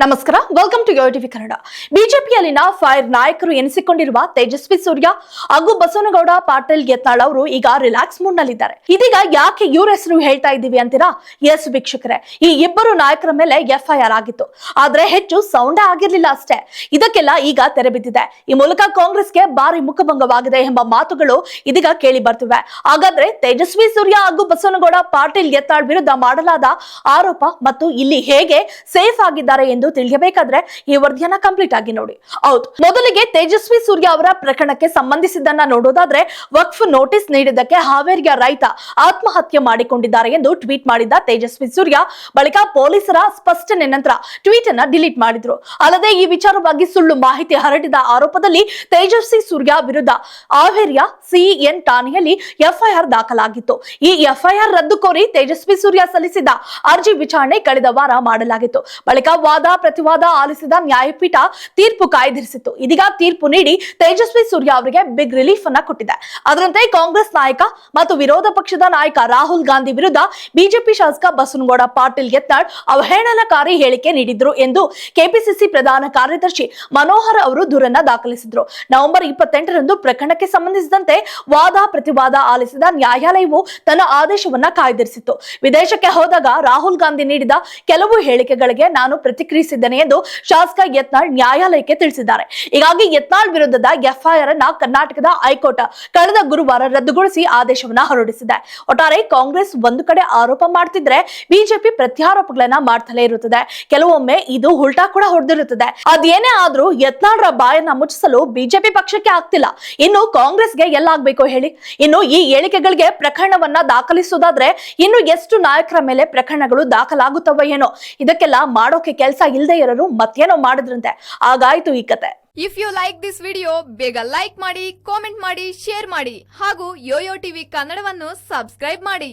ನಮಸ್ಕಾರ. Welcome to TV Kannada ಬಿಜೆಪಿಯಲ್ಲಿನ fire ನಾಯಕರು ಎನಿಸಿಕೊಂಡಿರುವ ತೇಜಸ್ವಿ ಸೂರ್ಯ ಹಾಗೂ ಬಸವನಗೌಡ, ಪಾಟೀಲ್ ಯತ್ನಾಳ್ ಅವರು ಈಗ ರಿಲ್ಯಾಕ್ಸ್ ಮೂಡ್ ನಲ್ಲಿದ್ದಾರೆ. ಇದೀಗ ಯಾಕೆ ಇವ್ರ ಹೆಸರು ಹೇಳ್ತಾ ಇದ್ದೀವಿ ಅಂತೀರಾ? ಎಸ್ ವೀಕ್ಷಕರೇ, ಈ ಇಬ್ಬರು ನಾಯಕರ ಮೇಲೆ ಎಫ್ಐಆರ್ ಆಗಿತ್ತು. ಆದ್ರೆ ಹೆಚ್ಚು ಸೌಂಡೇ ಆಗಿರ್ಲಿಲ್ಲ ಅಷ್ಟೇ. ಇದಕ್ಕೆಲ್ಲ ಈಗ ತೆರೆ ಬಿದ್ದಿದೆ. ಈ ಮೂಲಕ ಕಾಂಗ್ರೆಸ್ಗೆ ಭಾರಿ ಮುಖಭಂಗವಾಗಿದೆ ಎಂಬ ಮಾತುಗಳು ಇದೀಗ ಕೇಳಿ ಬರ್ತಿವೆ ಹಾಗಾದ್ರೆ ತೇಜಸ್ವಿ ಸೂರ್ಯ ಹಾಗೂ ಬಸವನಗೌಡ, ಪಾಟೀಲ್ ಯತ್ನಾಳ್ ವಿರುದ್ಧ ಮಾಡಲಾದ ಆರೋಪ ಮತ್ತು ಇಲ್ಲಿ ಹೇಗೆ ಸೇಫ್ ಆಗಿದ್ದಾರೆ ಎಂದು ತಿಳಿಯಬೇಕಾದ್ರೆ ಈ ವರದಿಯನ್ನ ಕಂಪ್ಲೀಟ್ ಆಗಿ ನೋಡಿ. ಹೌದು, ಮೊದಲಿಗೆ ತೇಜಸ್ವಿ ಸೂರ್ಯ ಅವರ ಪ್ರಕರಣಕ್ಕೆ ಸಂಬಂಧಿಸಿದ್ದನ್ನ ನೋಡೋದಾದ್ರೆ ವಕ್ಫ್ ನೋಟಿಸ್ ನೀಡಿದ್ದಕ್ಕೆ ಹಾವೇರಿಯ ರೈತ ಆತ್ಮಹತ್ಯೆ ಮಾಡಿಕೊಂಡಿದ್ದಾರೆ ಎಂದು ಟ್ವೀಟ್ ಮಾಡಿದ್ದ ತೇಜಸ್ವಿ ಸೂರ್ಯ. ಬಳಿಕ ಪೊಲೀಸರ ಸ್ಪಷ್ಟನೆ ನಂತರ ಟ್ವೀಟ್ ಅನ್ನ ಡಿಲೀಟ್ ಮಾಡಿದ್ರು. ಅಲ್ಲದೆ ಈ ವಿಚಾರವಾಗಿ ಸುಳ್ಳು ಮಾಹಿತಿ ಹರಡಿದ ಆರೋಪದಲ್ಲಿ ತೇಜಸ್ವಿ ಸೂರ್ಯ ವಿರುದ್ಧ ಹಾವೇರಿಯ ಸಿಎನ್ ಠಾಣೆಯಲ್ಲಿ ಎಫ್ಐಆರ್ ದಾಖಲಾಗಿತ್ತು. ಈ ಎಫ್ಐಆರ್ ರದ್ದು ಕೋರಿ ತೇಜಸ್ವಿ ಸೂರ್ಯ ಸಲ್ಲಿಸಿದ್ದ ಅರ್ಜಿ ವಿಚಾರಣೆ ಕಳೆದ ವಾರ ಮಾಡಲಾಗಿತ್ತು. ಬಳಿಕ ವಾದ ಪ್ರತಿವಾದ ಆಲಿಸಿದ ನ್ಯಾಯಪೀಠ ತೀರ್ಪು ಕಾಯ್ದಿರಿಸಿತ್ತು. ಇದೀಗ ತೀರ್ಪು ನೀಡಿ ತೇಜಸ್ವಿ ಸೂರ್ಯ ಅವರಿಗೆ ಬಿಗ್ ರಿಲೀಫ್ ಅನ್ನ ಕೊಟ್ಟಿದೆ. ಅದರಂತೆ ಕಾಂಗ್ರೆಸ್ ನಾಯಕ ಮತ್ತು ವಿರೋಧ ಪಕ್ಷದ ನಾಯಕ ರಾಹುಲ್ ಗಾಂಧಿ ವಿರುದ್ಧ ಬಿಜೆಪಿ ಶಾಸಕ ಬಸನಗೌಡ ಪಾಟೀಲ್ ಯತ್ನಾಳ್ ಅವಹೇಳನಕಾರಿ ಹೇಳಿಕೆ ನೀಡಿದ್ರು ಎಂದು ಕೆಪಿಸಿಸಿ ಪ್ರಧಾನ ಕಾರ್ಯದರ್ಶಿ ಮನೋಹರ್ ಅವರು ದೂರನ್ನ ದಾಖಲಿಸಿದ್ರು. ನವೆಂಬರ್ ಇಪ್ಪತ್ತೆಂಟರಂದು ಪ್ರಕರಣಕ್ಕೆ ಸಂಬಂಧಿಸಿದಂತೆ ವಾದ ಪ್ರತಿವಾದ ಆಲಿಸಿದ ನ್ಯಾಯಾಲಯವು ತನ್ನ ಆದೇಶವನ್ನ ಕಾಯ್ದಿರಿಸಿತ್ತು. ವಿದೇಶಕ್ಕೆ ಹೋದಾಗ ರಾಹುಲ್ ಗಾಂಧಿ ನೀಡಿದ ಕೆಲವು ಹೇಳಿಕೆಗಳಿಗೆ ನಾನು ಪ್ರತಿಕ್ರಿಯಿಸಿದ್ದೇನೆ ಎಂದು ಶಾಸಕ ಯತ್ನಾಳ್ ನ್ಯಾಯಾಲಯಕ್ಕೆ ತಿಳಿಸಿದ್ದಾರೆ. ಹೀಗಾಗಿ ಯತ್ನಾಳ್ ವಿರುದ್ಧದ ಎಫ್ಐಆರ್ ಅನ್ನ ಕರ್ನಾಟಕದ ಹೈಕೋರ್ಟ್ ಕಳೆದ ಗುರುವಾರ ರದ್ದುಗೊಳಿಸಿ ಆದೇಶವನ್ನ ಹೊರಡಿಸಿದೆ. ಒಟ್ಟಾರೆ ಕಾಂಗ್ರೆಸ್ ಒಂದು ಕಡೆ ಆರೋಪ ಮಾಡ್ತಿದ್ರೆ ಬಿಜೆಪಿ ಪ್ರತ್ಯಾರೋಪಗಳನ್ನ ಮಾಡ್ತಲೇ ಇರುತ್ತದೆ. ಕೆಲವೊಮ್ಮೆ ಇದು ಉಲ್ಟಾ ಕೂಡ ಹೊಡೆದಿರುತ್ತದೆ. ಅದೇನೇ ಆದ್ರೂ ಯತ್ನಾಳ್ರ ಬಾಯನ್ನ ಮುಚ್ಚಿಸಲು ಬಿಜೆಪಿ ಪಕ್ಷಕ್ಕೆ ಆಗ್ತಿಲ್ಲ. ಇನ್ನು ಕಾಂಗ್ರೆಸ್ಗೆ ಎಲ್ಲಾಗ್ಬೇಕು ಹೇಳಿ. ಇನ್ನು ಈ ಹೇಳಿಕೆಗಳಿಗೆ ಪ್ರಕರಣವನ್ನ ದಾಖಲಿಸುವುದಾದ್ರೆ ಇನ್ನು ಎಷ್ಟು ನಾಯಕರ ಮೇಲೆ ಪ್ರಕರಣಗಳು ದಾಖಲಾಗುತ್ತವೋ ಏನೋ. ಇದಕ್ಕೆಲ್ಲ ಮಾಡೋಕೆ ಕೆಲಸ ಇಲ್ಲದೆ ಇರೋರು ಮತ್ತೇನೋ ಮಾಡಿದ್ರಂತೆ. ಆಗಾಯ್ತು ಈ ಕತೆ. If you like this video ಬೇಗ ಲೈಕ್ ಮಾಡಿ ಕಾಮೆಂಟ್ ಮಾಡಿ ಶೇರ್ ಮಾಡಿ, ಹಾಗೂ ಯೋಯೋ ಟಿವಿ ಕನ್ನಡವನ್ನು ಸಬ್ಸ್ಕ್ರೈಬ್ ಮಾಡಿ.